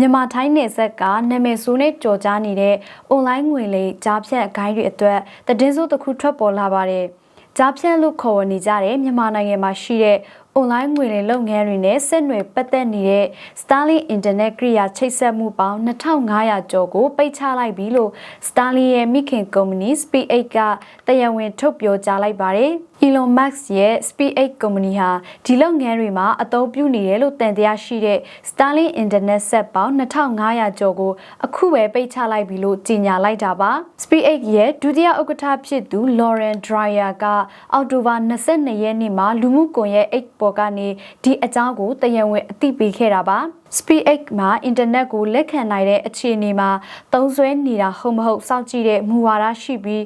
မြန်မာထိုင်းနယ်ဆက်ကနာမည်ဆိုးနဲ့ကြော်ကြားနေတဲ့အွန်လိုင်းငွေလိမ်ကြားဖြတ်ဂိုင်းတွေအတွက်သတင်းစိုးတစ်ခုထွက်ပေါ်လာပါတယ်။ကြားဖြတ်လို့ခေါ်ဝေါ်နေကြတဲ့မြန်မာနိုင်ငံမှာရှိတဲ့အွန်လိုင်းငွေလိမ်လုပ်ငန်းတွေနဲ့ဆက်နွယ်ပတ်သက်နေတဲ့ Starlink Internet ကိရိယာချိတ်ဆက်မှုပေါင်း2500ကျော်ကိုပိတ်ချလိုက်ပြီလို့ Starlink ရဲ့မိခင်ကုမ္ပဏီ SpaceX ကတရားဝင်ထုတ်ပြောကြားလိုက်ပါတယ်။ Elon Musk ရဲ့ SpaceX ကုမ္ပဏီဟာဒီလုပ်ငန်းတွေမှာအသုံးပြုနေတယ်လို့တန်တရားရှိတဲ့ Starlink Internet ဆက်ပေါင်း2500ကျော်ကိုအခုပဲပိတ်ချလိုက်ပြီလို့ကြေညာလိုက်တာပါ။ SpaceX ရဲ့ဒုတိယဥက္ကဋ္ဌဖြစ်သူ Lauren Dreyer ကအောက်တိုဘာ22ရက်နေ့မှာလူမှုကွန်ရက် X ပေါ်ကနေဒီအကြောင်းကိုတရားဝင်အသိပေးခဲ့တာပါ။ SpaceX မှာအင်တာနက်ကိုလက်ခံနိုင်တဲ့အခြေအနေမှာသုံးစွဲနေတာဟုတ်မဟုတ်စောင့်ကြည့်တဲ့မူဝါဒရှိပြီး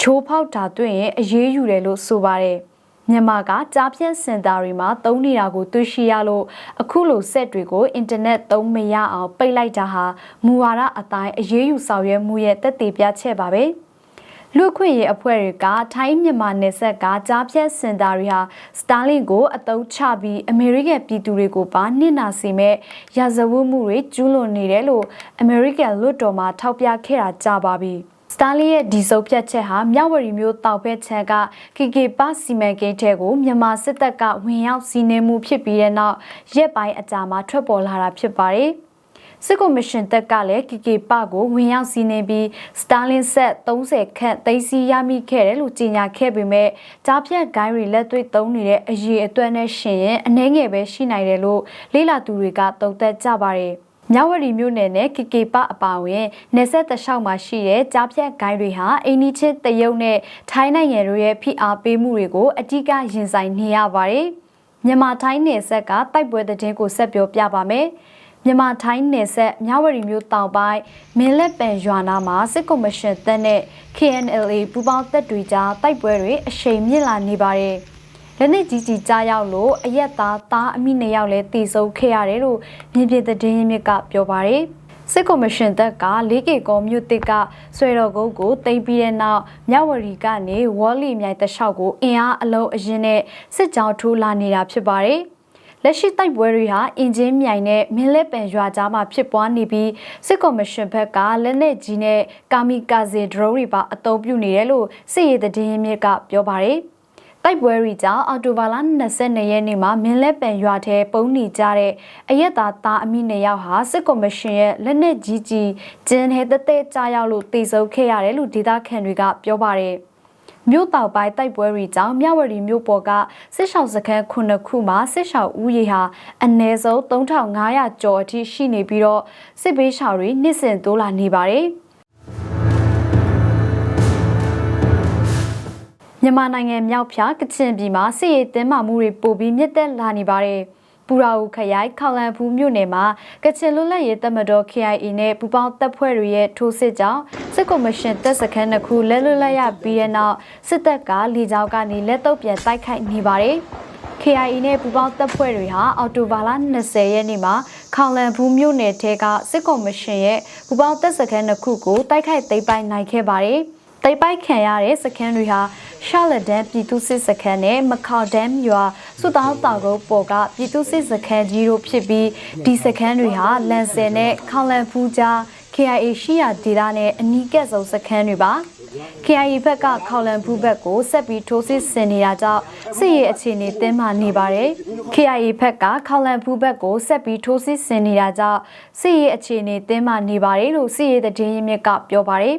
ချိုးဖောက်တာတွေ့ရင်အရေးယူတယ်လို့ဆိုပါတယ်။မြန်မာကကြားဖြတ်စင်တာတွေမှာသုံးနေတာကိုတွေ့ရှိရလို့အခုလိုဆက်တွေကိုအင်တာနက်သုံးမရအောင်ပိတ်လိုက်တာဟာမူဝါဒအတိုင်းအရေးယူဆောင်ရွက်မှုရဲ့တက်တည်ပြချက်ပါပဲ။ လူခွင့်ရေးအဖွဲ့တွေကထိုင်းမြန်မာနယ်စပ်ကကြားဖြတ်စင်တာတွေဟာစတာလင်ကိုအတုံးချပြီးအမေရိကန်ပြည်သူတွေကိုပါနှင်နာစေမဲ့ရာဇဝတ်မှုတွေကျူးလွန်နေတယ်လို့အမေရိကန်လွှတ်တော်မှာထောက်ပြခဲ့တာကြာပါပြီ။စတာလီရဲ့ဒီစုပ်ဖြတ်ချက်ဟာမြဝတီမျိုးတောက်ဖက်ချက်က KK ပါစီမံကိန်းထဲကိုမြန်မာစစ်တပ်ကဝင်ရောက်စီးနင်းမှုဖြစ်ပြီးတဲ့နောက်ရက်ပိုင်းအကြာမှာထွက်ပေါ်လာတာဖြစ်ပါတယ်။ စစ်ကော်မရှင်တက်ကလည်း KK ပကိုဝင်ရောက်စီးနှင်းပြီးစတာလင်ဆက်30ခန့်သိမ်းဆည်းရမိခဲ့တယ်လို့ကြေညာခဲ့ပေမဲ့ကြားဖြတ်ဂိုင်းတွေလက်တွေ့သုံးနေတဲ့အရေးအတွက်နဲ့ရှင်ရင်အနှဲငယ်ပဲရှိနိုင်တယ်လို့လေးလာသူတွေကသုံးသပ်ကြပါတယ်။မြဝတီမြို့နယ်နဲ့ကေကေပအပါအဝင်နေဆက်တလျှောက်မှာရှိတဲ့ကြားဖြတ်ဂိုင်းတွေဟာအိန္ဒိချင်းတရုတ်နဲ့ထိုင်းနိုင်ငံတို့ရဲ့ဖိအားပေးမှုတွေကိုအကြီးကရင်ဆိုင်နေရပါတယ်။မြန်မာထိုင်းနယ်ဆက်ကတိုက်ပွဲတဲ့ကိုဆက်ပြောပြပါမယ်။ မြန်မာထိုင်းနယ်ဆက်မြဝတီမြို့တောင်ပိုင်းမင်းလက်ပံရွာနာမှာစစ်ကော်မရှင်တပ်နဲ့ KNLA ပူးပေါင်းတပ်တွေကြားတိုက်ပွဲတွေအရှိန်မြင့်လာနေပါတယ်။လက်နက်ကြီးကြီးကြားရောက်လို့အရက်သားသားအမိနှစ်ယောက်လည်းတေဆုံးခဲ့ရတယ်လို့မြင်းပြတဲ့ရင်းမြစ်ကပြောပါတယ်စစ်ကော်မရှင်တပ်က 4K ကောမြို့တစ်ကဆွေတော်ကုန်းကိုတင်ပြီးတဲ့နောက်မြဝတီကနေဝေါ်လီမြိုင်တလျှောက်ကိုအင်အားအလုံးအရင်နဲ့စစ်ကြောင်းထိုးလာနေတာဖြစ်ပါတယ် လက်ရှိတိုက်ပွဲတွေဟာအင်ဂျင်မြိုင်နဲ့မင်းလက်ပင်ရွာကြားမှာဖြစ်ပွားနေပြီးစစ်ကော်မရှင်ဘက်ကလက်နက်ကြီးနဲ့ကာမီကာဇေဒရိုးတွေပါအသုံးပြုနေတယ်လို့စစ်ရေးသတင်းမြစ်ကပြောပါတယ်။တိုက်ပွဲတွေကြောင့်အော်တိုဘာလ22ရက်နေ့မှာမင်းလက်ပံရွာထဲပုံနေကြတဲ့အရက်သားသားအမိနှစ်ယောက်ဟာစစ်ကော်မရှင်ရဲ့လက်နက်ကြီးကြီးကျင်းထဲတသက်ကြားရောက်လို့တေဆုံးခဲ့ရတယ်လို့ဒေသခံတွေကပြောပါတယ် မြို့တောက်ပိုင်းတိုက်ပွဲတွေကြောင့်မြဝတီမြို့ပေါ်ကစစ်ရှောင်းစခန်းခုနှစ်ခုမှာစစ်ရှောင်းဦးရေဟာအနည်းဆုံး3500ကျော်အထိရှိနေပြီးတော့စစ်ဘေးရှောင်တွေနှစ်စဉ်တိုးလာနေပါတယ်။မြန်မာနိုင်ငံမြောက်ဖြာကချင်ပြည်မှာစစ်ရေးတင်းမာမှုတွေပိုပြီးမြင့်တက်လာနေပါတယ်။ပူရာဦးခရိုင်ခေါလန်ဖူးမြို့နယ်မှာကချင်လွတ်လပ်ရေးတပ်မတော် KIA နဲ့ပူပေါင်းတပ်ဖွဲ့တွေရဲ့ထိုးစစ်ကြောင့် စစ်ကော်မရှင်တပ်စခန်းတစ်ခုလက်လွတ်လပ်ရပြီးတဲ့နောက်စစ်တပ်ကလီကြောင်းကနေလက်တော့ပြန်တိုက်ခိုက်နေပါတယ်။ KIA နဲ့ပူပေါင်းတပ်ဖွဲ့တွေဟာအော်တိုဘာလ20ရက်နေ့မှာခေါလန်ဖူးမြို့နယ်ထဲကစစ်ကော်မရှင်ရဲ့ပူပေါင်းတပ်စခန်းတစ်ခုကိုတိုက်ခိုက်သိမ်းပိုက်နိုင်ခဲ့ပါတယ်။တိတ်ပိုက်ခံရတဲ့စခန်းတွေဟာရှာလက်ဒန်ပြည်သူစစ်စခန်းနဲ့မခေါဒမ်ရွာစုတောင်းတောင်ကုန်းပေါ်ကပြည်သူစစ်စခန်းကြီးတို့ဖြစ်ပြီးဒီစခန်းတွေဟာလန်ဆယ်နဲ့ခေါလန်ဖူးကြား KIA ရှိရာဒေသနဲ့အနီးကပ်ဆုံးစခန်းတွေပါ KIA ဘက်ကခေါလန်ဖူးဘက်ကိုဆက်ပြီးထိုးစစ်ဆင်နေတာကြောင့်စစ်ရေးအခြေအနေတင်းမာနေပါတယ် KIA ဘက်ကခေါလန်ဖူးဘက်ကိုဆက်ပြီးထိုးစစ်ဆင်နေတာကြောင့်စစ်ရေးအခြေအနေတင်းမာနေပါတယ်လို့စစ်ရေးသတင်းရင်းမြစ်ကပြောပါတယ်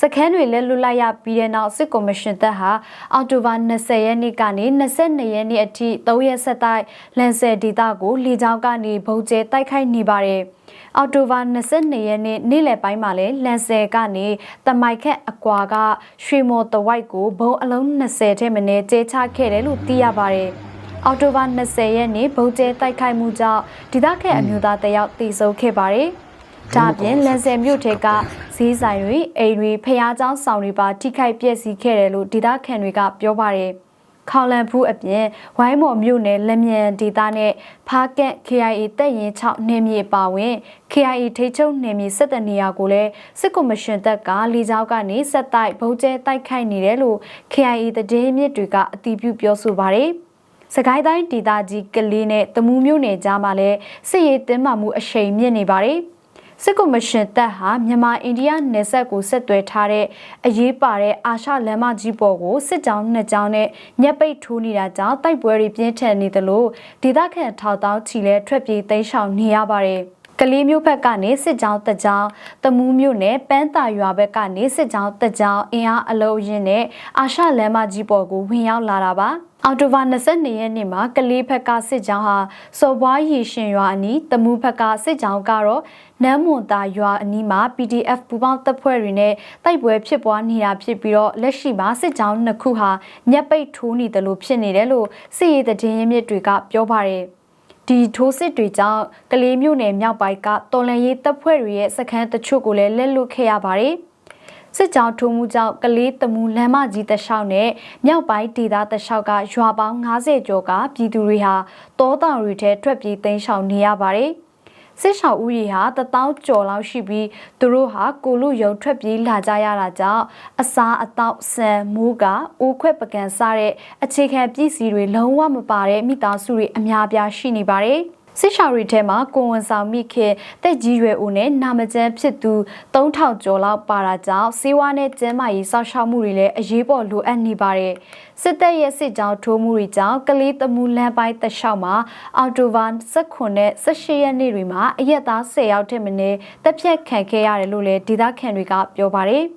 စခန်းတွေလက်လွတ်လိုက်ရပြီးတဲ့နောက်စစ်ကော်မရှင်တပ်ဟာအောက်တိုဘာ20ရက်နေ့ကနေ22ရက်နေ့အထိ3ရက်ဆက်တိုက်လန်ဆယ်ဒေသကိုလေကြောင်းကနေဗုံးကျဲတိုက်ခိုက်နေပါတယ်။ အော်တိုဘာ22ရက်နေ့နေ့လယ်ပိုင်းမှာလဲလန်ဆယ်ကနေတမိုက်ခက်အကွာကရွှေမော်တဝိုက်ကိုဘုံအလုံး20ထဲမနည်းကျဲချခဲ့တယ်လို့သိရပါတယ်။အော်တိုဘာ20ရက်နေ့ဗုံးကျဲတိုက်ခိုက်မှုကြောင့်ဒေသခံအမျိုးသားတယောက်တေဆုံးခဲ့ပါတယ်။ဒါအပြင်လန်ဆယ်မြို့ထဲကဈေးဆိုင်တွေအိမ်တွေဖျားเจ้าဆောင်တွေပါထိခိုက်ပျက်စီးခဲ့တယ်လို့ဒေသခံတွေကပြောပါတယ် ခေါလန်ဖူးအပြင်ဝိုင်းမော်မြို့နယ်လက်မြန်ဒေသနဲ့ဖားကက် KIA တပ်ရင်6နယ်မြေပါဝင် KIA ထိချုပ်နယ်မြေ7တနေရာကိုလည်းစစ်ကော်မရှင်တပ်ကလေကြောင်းကနေဆက်တိုက်ဗုံးကျဲတိုက်ခိုက်နေတယ်လို့ KIA တည်င်းမြစ်တွေကအတည်ပြုပြောဆိုပါတယ်။စကိုင်းတိုင်းဒေသကြီးကလေးနဲ့တမူးမြို့နယ်ကြားမှာလည်းစစ်ရေးတင်းမာမှုအရှိန်မြင့်နေပါတယ်။ စစ်ကော်မရှင်တပ်ဟာမြန်မာအိန္ဒိယနယ်စပ်ကိုဆက်သွယ်ထားတဲ့အရေးပါတဲ့အာရှလမ်းမကြီးပေါ်ကိုစစ်ကြောင်းနှစ်ကြောင်းနဲ့ညက်ပိတ်ထိုးနေတာကြောင့်တိုက်ပွဲတွေပြင်းထန်နေသလိုဒေသခံထောက်တောင်းချီလဲထွက်ပြေးသိမ်းရှောင်နေရပါတယ်။ကလေးမျိုးဘက်ကနေစစ်ကြောင်းတက်ကြောင်းတမူးမျိုးနဲ့ပန်းတာရွာဘက်ကနေစစ်ကြောင်းတက်ကြောင်းအင်အားအလုံးရင်းနဲ့အာရှလမ်းမကြီးပေါ်ကိုဝင်ရောက်လာတာပါ အော်တိုဘာ22ရက်နေ့မှာကလေးဘက်ကစစ်ကြောင်းဟာစော်ဘွားရီရှင်ရွာအနီးတမူးဘက်ကစစ်ကြောင်းကတော့နမ်းမွန်တာရွာအနီးမှာ PDF ပူပေါင်းတပ်ဖွဲ့တွေနဲ့တိုက်ပွဲဖြစ်ပွားနေတာဖြစ်ပြီးတော့လက်ရှိမှာစစ်ကြောင်းနှစ်ခုဟာညက်ပိတ်ထိုးနေတယ်လို့ဖြစ်နေတယ်လို့စစ်ရေးသတင်းရင်းမြစ်တွေကပြောပါတယ်ဒီထိုးစစ်တွေကြောင့်ကလေးမျိုးနယ်မြောက်ပိုင်းကတော်လန်ရေးတပ်ဖွဲ့တွေရဲ့စခန်းတချို့ကိုလည်းလက်လွတ်ခဲ့ရပါတယ်။ စစ်ကြောင်းထိုးမှုကြောင့်ကလေးတမူလမ်းမကြီးတလျှောက်နဲ့မြောက်ပိုင်းဒေသတလျှောက်ကရွာပေါင်း90ကျော်ကပြည်သူတွေဟာတောတောင်တွေထဲထွက်ပြေးသိမ်းရှောင်နေရပါတယ်။စစ်ရှောင်ဦးရေဟာတပေါင်းကျော်လောက်ရှိပြီးသူတို့ဟာကိုလူယုံထွက်ပြေးလာကြရတာကြောင့်အစားအသောက်ဆန်မိုးကအိုးခွက်ပကံစားတဲ့အခြေခံပစ္စည်းတွေလုံးဝမပါတဲ့မိသားစုတွေအများအပြားရှိနေပါတယ်။ စစ်ရှောင်တွေထဲမှာကိုဝန်ဆောင်မိခင်တက်ကြီးရွယ်ဦးနဲ့နာမကျန်းဖြစ်သူ3000ကျော်လောက်ပါတာကြောင့်စေဝါနဲ့ကျန်းမာရေးစောင့်ရှောက်မှုတွေလည်းအရေးပေါ်လိုအပ်နေပါတယ်။စစ်တပ်ရဲ့စစ်ကြောင်းထိုးမှုတွေကြောင့်ကလေးတမူလမ်းပိုင်းတလျှောက်မှာအော်တိုဗန်19နဲ့18ရက်နေ့တွေမှာအရက်သား10ယောက်ထက်မနည်းတပ်ဖြတ်ခံခဲ့ရတယ်လို့လည်းဒေသခံတွေကပြောပါတယ်။